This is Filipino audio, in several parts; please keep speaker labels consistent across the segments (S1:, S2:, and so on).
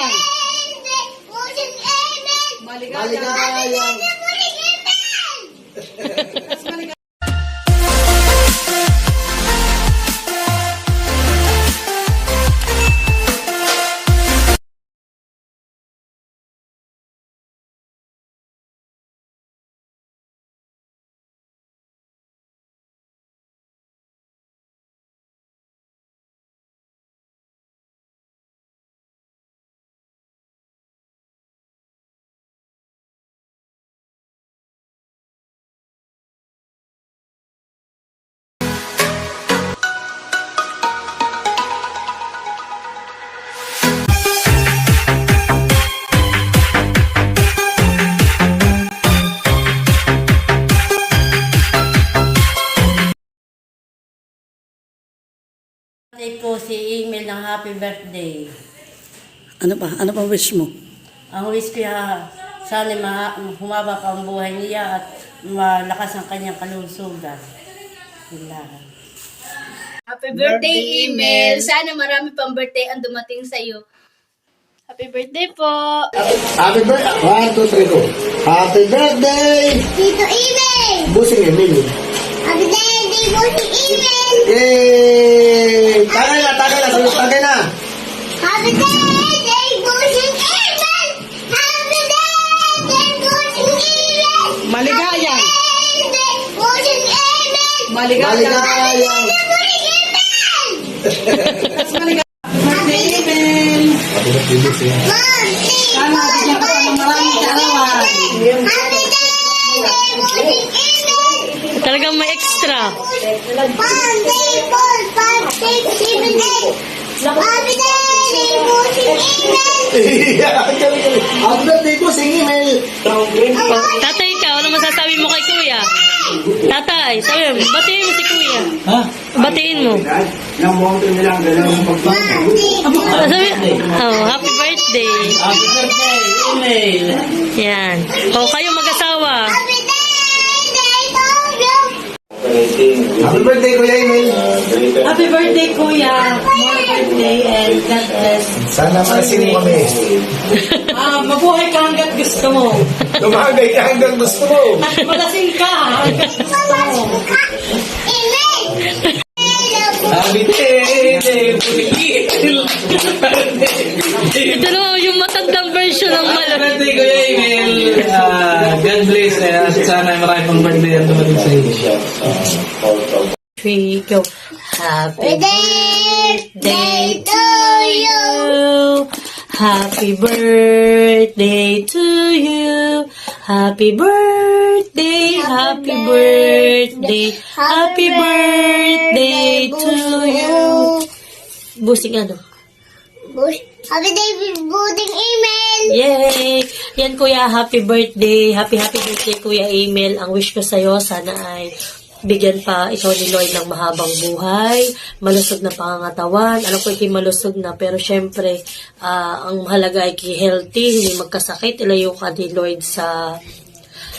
S1: Maligayang. Maligayang.
S2: Maligayang.
S3: Ng happy birthday.
S4: Ano pa? Ano pa wish mo?
S3: Ang wish ko ya, sana ma humaba pa ang buhay niya at malakas ang kanyang kalusugan. Yun lang.
S5: Happy birthday, email. Sana marami pang birthday ang dumating sa iyo. Happy birthday po.
S2: Happy birthday. One, two, three, go. Happy birthday.
S6: Tito Email!
S2: Busing Emil.
S6: Happy birthday si Email!
S2: Yay! Tagay na, Sabi, tagay na.
S6: Happy birthday po si Email! Happy Email!
S1: Maligayang.
S6: Birthday po si Email!
S1: Maligayang.
S2: Maligayang.
S6: Po si Email!
S1: Birthday email.
S2: Happy Busing.
S6: Three,
S1: Sana bigyan ka ng maraming kaarawan.
S6: Happy birthday po si Email!
S3: Talagang may extra.
S6: One, three, four, five, six, seven, eight. Happy birthday si Email!
S2: Happy birthday, Busing Emil.
S3: Tatay, ikaw, ano masasabi mo kay kuya? Tatay, sabi mo, batiin mo si kuya.
S4: Ha?
S3: Batiin mo.
S2: Nang nilang dalawang pagpapalagay.
S6: One, three,
S3: Oh, sabi, oh, happy birthday.
S4: Happy birthday, email.
S3: Yan. O, kayo
S6: Happy birthday,
S2: Kuya Emil.
S1: Happy birthday, kuya. More birthday and God bless.
S2: Sana malasing mo kami.
S1: Ah, mabuhay ka hanggat gusto mo.
S2: Tumagay ka hanggang gusto mo.
S1: Malasing ka hanggat gusto mo.
S3: Go. Happy
S6: Birthday to you!
S3: Happy birthday to you. Happy birthday, happy birthday, happy birthday to you. Busing ano?
S6: Happy day building email!
S3: Yay! Yan kuya, happy birthday. Happy happy birthday kuya Emil. Ang wish ko sa'yo, sana ay bigyan pa ikaw ni Lord ng mahabang buhay, malusog na pangangatawan. Alam ko ikay malusog na, pero syempre, ah, ang mahalaga ay healthy, hindi magkasakit. Ilayo ka ni Lord sa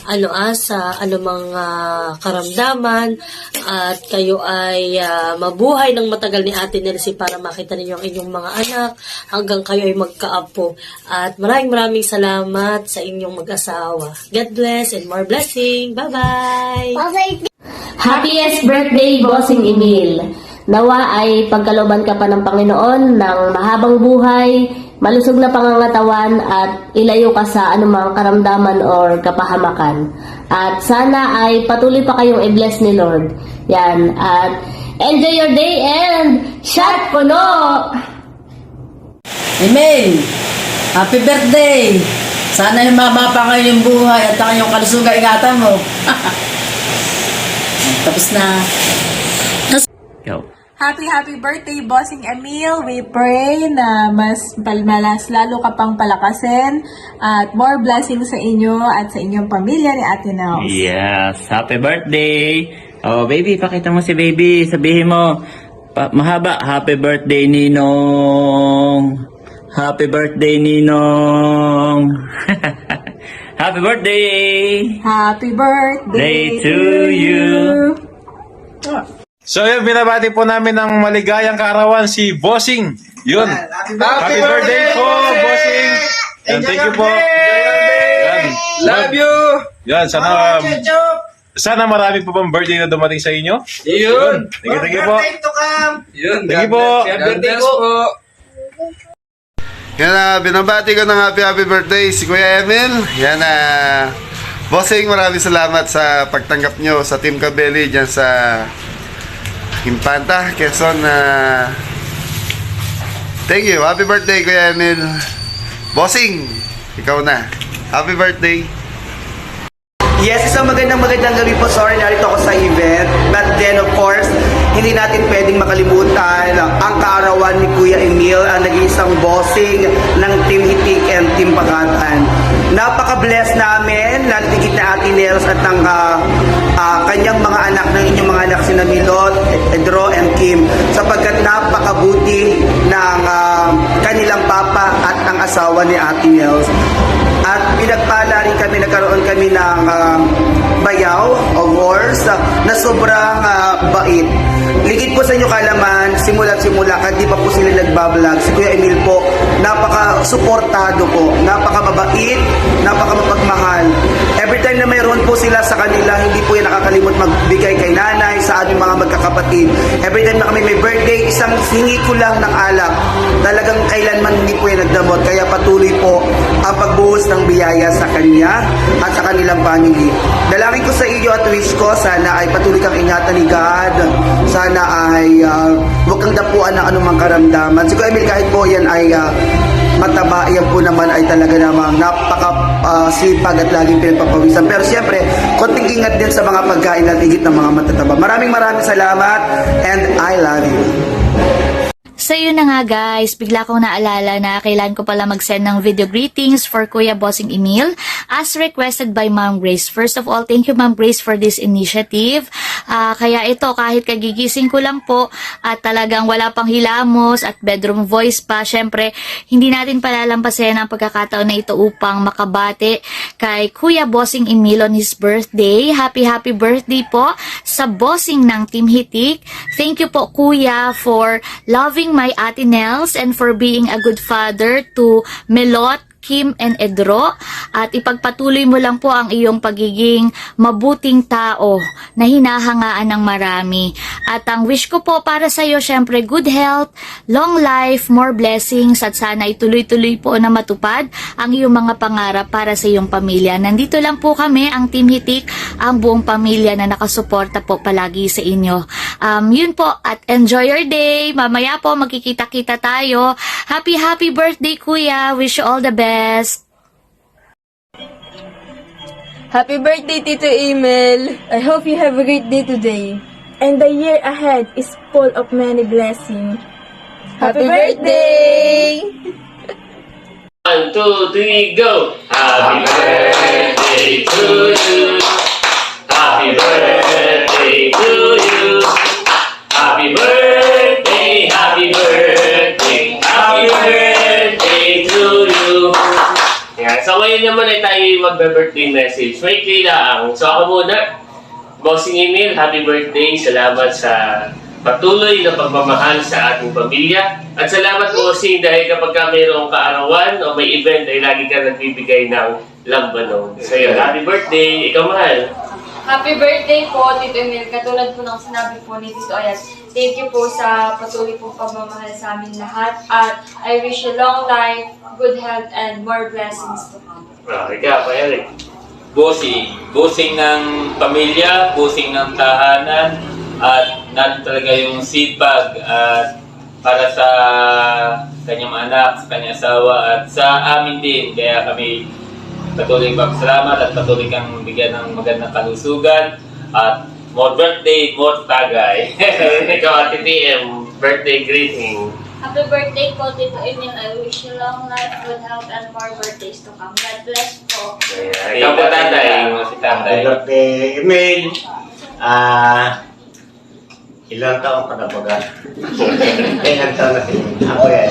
S3: ano ah, sa anumang ah, karamdaman at kayo ay ah, mabuhay ng matagal ni Ate Nelsie para makita ninyo ang inyong mga anak hanggang kayo ay magkaapo. At maraming maraming salamat sa inyong mag-asawa. God bless and more blessing. Bye-bye!
S6: Happy
S7: Happiest birthday, Bossing Emil. Nawa ay pagkaloban ka pa ng Panginoon ng mahabang buhay, malusog na pangangatawan at ilayo ka sa anumang karamdaman or kapahamakan. At sana ay patuloy pa kayong i-bless ni Lord. Yan. At enjoy your day and shot puno!
S1: Email, happy birthday! Sana yung mababa ngayon yung buhay at ang iyong kalusugan ingatan mo. Tapos na.
S8: Happy, happy birthday, Bossing Emil. We pray na mas palmalas, lalo ka pang palakasin at more blessings sa inyo at sa inyong pamilya ni Ate Nels.
S9: Yes, happy birthday! Oh, baby, pakita mo si baby. Sabihin mo, pa- mahaba, happy birthday, Ninong! Happy birthday, Ninong! happy birthday!
S8: Happy birthday
S9: Day to you.
S10: So yun, binabati po namin ng maligayang kaarawan si Bossing Yun. Happy birthday po, bossing. Yan, thank you po. Yan.
S4: Love you!
S10: Yan, sana sana marami pa pang birthday na dumating sa inyo.
S4: Yun!
S10: Thank you, thank you po.
S4: Yun,
S10: Thank you po.
S4: Bless po.
S2: Yan na, binabati ko ng happy happy birthday si Kuya Emil. Yan na. bossing, maraming salamat sa pagtanggap nyo sa Team Kabeli dyan sa Impanta, Quezon. na thank you. Happy birthday, Kuya Emil. Bossing, ikaw na. Happy birthday.
S11: Yes, isang magandang magandang gabi po. Sorry, narito ako sa event. But then, of course, hindi natin pwedeng makalimutan ang kaarawan ni Kuya Emil, ang naging isang bossing ng Team Hitik and Team Pakatan. Napaka-bless namin, lantigit na Ate Nels at ng ah, ah, kanyang mga anak, ng inyong mga anak, sina Milot, Edro, and Kim, sapagkat napakabuti ng ah, kanilang papa at ang asawa ni Ate Nels. At pinagpala rin kami, nagkaroon kami ng um, bayaw, awards, uh, na sobrang uh, bait. Ligid po sa inyo kalaman, simula, kahit di pa po sila nagbablog, si Kuya Emil po, napaka-suportado po, napaka-mabait, napaka-mapagmahal. Every time na mayroon po sila sa kanila, hindi po yan nakakalimot magbigay kay nanay, sa aming mga magkakapatid. Every time na kami may birthday, isang hingi ko lang ng alak. Talagang kailanman hindi po yan nagdamot. Kaya patuloy po ang pagbuhos ng biyaya sa kanya at sa kanilang family. Dalangin ko sa iyo at wish ko, sana ay patuloy kang ingatan ni God. Sana ay uh, huwag kang dapuan ng anumang karamdaman. Si Kuya Emil, kahit po yan ay ah, mataba, yan po naman ay talaga namang napaka ah, sipag at laging pinagpapawisan. Pero siyempre, konting ingat din sa mga pagkain at higit ng mga matataba. Maraming maraming salamat and I love you.
S5: So yun na nga guys, bigla kong naalala na kailan ko pala mag-send ng video greetings for Kuya Bossing Emil as requested by Ma'am Grace. First of all, thank you Ma'am Grace for this initiative. Ah, kaya ito, kahit kagigising ko lang po at talagang wala pang hilamos at bedroom voice pa, syempre, hindi natin palalampasin ang pagkakataon na ito upang makabate kay Kuya Bossing Emil on his birthday. Happy, happy birthday po sa bossing ng Team Hitik. Thank you po Kuya for loving my Ate Nels and for being a good father to Melot, Kim and Edro at ipagpatuloy mo lang po ang iyong pagiging mabuting tao na hinahangaan ng marami. At ang wish ko po para sa iyo syempre good health, long life, more blessings at sana ituloy-tuloy po na matupad ang iyong mga pangarap para sa iyong pamilya. Nandito lang po kami ang Team Hitik, ang buong pamilya na nakasuporta po palagi sa inyo. Um, yun po at enjoy your day. Mamaya po magkikita-kita tayo. Happy happy birthday kuya. Wish you all the best.
S8: Happy birthday, Tito Emil! I hope you have a great day today. And the year ahead is full of many blessings. Happy, birthday!
S9: One, two, three, go! Happy birthday to you. Happy birthday to you. Happy birthday, happy birthday, happy birthday to you. Yan. So ngayon naman ay tayo magbe-birthday message. May kailangan. So ako muna, Bossing Emil, happy birthday. Salamat sa patuloy na pagmamahal sa ating pamilya. At salamat Bossing dahil kapag ka mayroong kaarawan o may event ay lagi ka nagbibigay ng lambanon. So yun, happy birthday. Ikaw mahal.
S12: Happy birthday po, Tito Emil. Katulad po ng sinabi po ni Tito Ayat, thank you po sa patuloy pong pagmamahal sa amin lahat. At I wish you long life, good health, and more blessings to come.
S9: Ah, ikaw, pa Eric.
S13: Bossing. Bossing ng pamilya, bossing ng tahanan, at nan talaga yung sipag at para sa kanyang anak, sa kanyang asawa, at sa amin din. Kaya kami patuloy salamat at patuloy kang bigyan ng magandang kalusugan at more birthday, more tagay.
S9: ikaw, Ate TM, birthday greeting.
S12: Happy birthday po, Tito Emil. I wish you long life, good health, and more birthdays to come. God bless po.
S9: Ayan. Ikaw po, tatay.
S13: Si tatay.
S2: birthday, Emil. Ah, ilang taon ka na baga? ilang taon na Ako yan.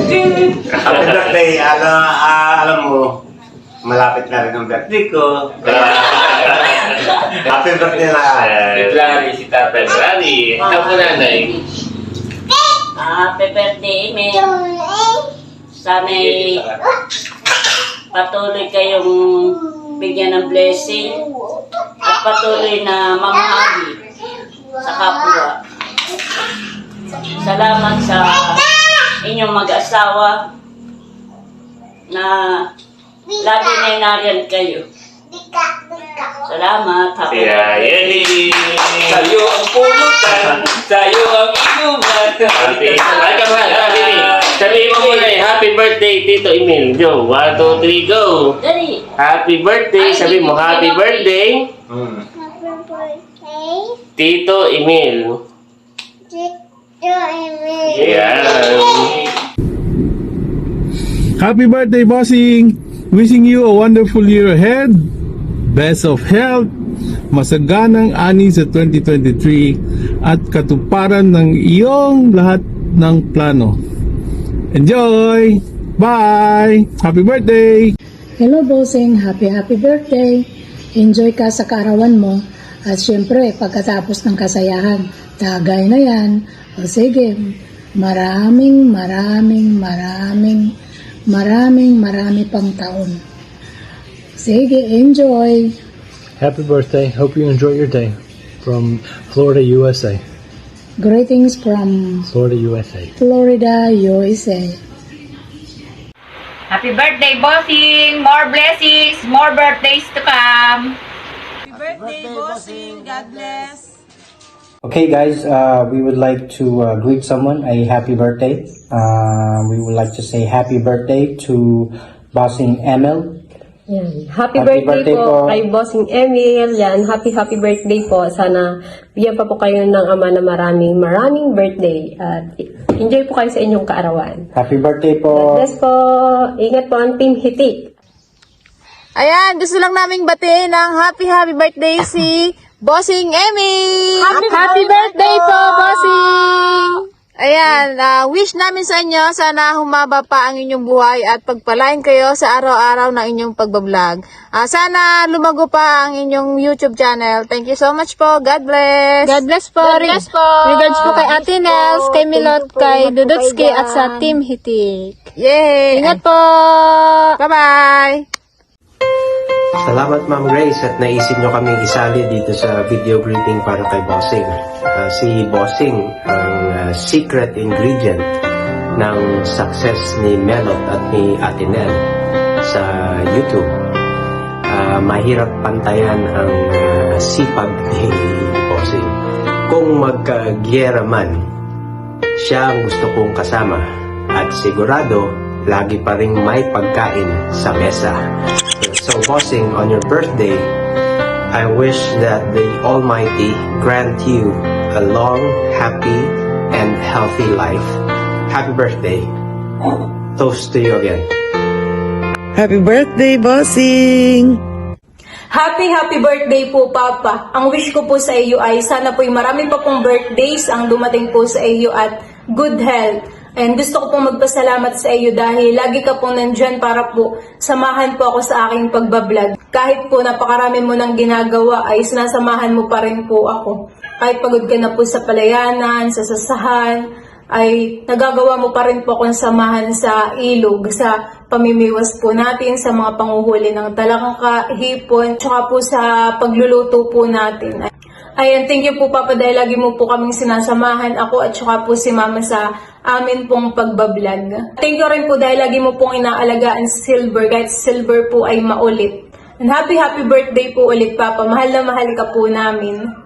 S2: Happy birthday. Alam, ah, alam mo, malapit na rin ang birthday ko. Happy birthday na.
S13: Si Clary, si tatay.
S9: Rally, ikaw po, nanay.
S7: Happy birthday, Emil.
S14: Sana'y patuloy kayong bigyan ng blessing at patuloy na mamahagi sa kapwa. Salamat sa inyong mag-asawa na lagi na inariyan kayo. Salamat. Happy
S9: Yeah,
S14: birthday.
S9: yay!
S13: Sa'yo ang pulutan, sa'yo ang.
S9: Happy, ay ka ba, sabi ni, sabihin mo muna eh, happy birthday, Tito Emil. Go, one, two, three, go!
S14: Dali.
S9: Happy birthday, sabi mo, happy birthday,
S2: Hmm.
S6: Happy birthday,
S9: Tito Emil.
S6: Tito Emil.
S9: Yan.
S10: Happy birthday, bossing! Wishing you a wonderful year ahead. Best of health, masaganang ani sa 2023 at katuparan ng iyong lahat ng plano. Enjoy! Bye! Happy birthday!
S15: Hello, Bossing. Happy, happy birthday. Enjoy ka sa kaarawan mo. At syempre, pagkatapos ng kasayahan, tagay na yan. O sige, maraming, maraming, maraming, maraming, marami pang taon. Sige, enjoy.
S16: Happy birthday. Hope you enjoy your day. From Florida, USA.
S15: Greetings from
S16: Florida, USA.
S15: Florida, USA.
S17: Happy birthday, bossing! More blessings, more birthdays to come!
S8: Happy birthday, bossing. God bless.
S16: Okay, guys, uh, we would like to uh, greet someone a happy birthday. Uh, we would like to say happy birthday to Bossing Emil.
S7: Yan. Happy,
S16: Happy
S7: birthday,
S16: birthday
S7: po,
S16: po.
S7: kay Bossing Emil. Yan, happy happy birthday po. Sana bigyan pa po kayo ng ama na maraming maraming birthday. At enjoy po kayo sa inyong kaarawan.
S16: Happy birthday po.
S7: Bless po. Ingat po ang Team Hitik.
S8: Ayan, gusto lang naming batiin ng happy happy birthday si Bossing Emmy! Happy, birthday po, Bossing! Ayan, ah, wish namin sa inyo, sana humaba pa ang inyong buhay at pagpalain kayo sa araw-araw ng inyong pagbablog. Ah, sana lumago pa ang inyong YouTube channel. Thank you so much po. God bless. God bless po. God bless po. Regards po kay Ate Nels, kay Milot, kay Dudutski at sa Team Hitik. Yay! Ingat po! Bye-bye!
S16: Salamat Ma'am Grace at naisip nyo kaming isali dito sa video greeting para kay Bossing. Ah, si Bossing ang ah, secret ingredient ng success ni Melot at ni Ate Nel sa YouTube. Ah, mahirap pantayan ang ah, sipag ni Bossing. Kung magka-giyera man, siya ang gusto kong kasama at sigurado lagi pa rin may pagkain sa mesa. So bossing, on your birthday, I wish that the Almighty grant you a long, happy, and healthy life. Happy birthday. Toast to you again.
S18: Happy birthday, bossing!
S8: Happy, happy birthday po, Papa. Ang wish ko po sa iyo ay sana po'y marami pa pong birthdays ang dumating po sa iyo at good health. And gusto ko pong magpasalamat sa iyo dahil lagi ka pong nandyan para po samahan po ako sa aking pagbablog. Kahit po napakarami mo ng ginagawa ay sinasamahan mo pa rin po ako. Kahit pagod ka na po sa palayanan, sa sasahan, ay nagagawa mo pa rin po akong samahan sa ilog, sa pamimiwas po natin, sa mga panguhuli ng talangka, hipon, tsaka po sa pagluluto po natin. Ayan, thank you po Papa dahil lagi mo po kaming sinasamahan ako at tsaka po si Mama sa amin pong pagbablog. Thank you rin po dahil lagi mo pong inaalagaan si Silver kahit si Silver po ay maulit. And happy happy birthday po ulit Papa. Mahal na mahal ka po namin.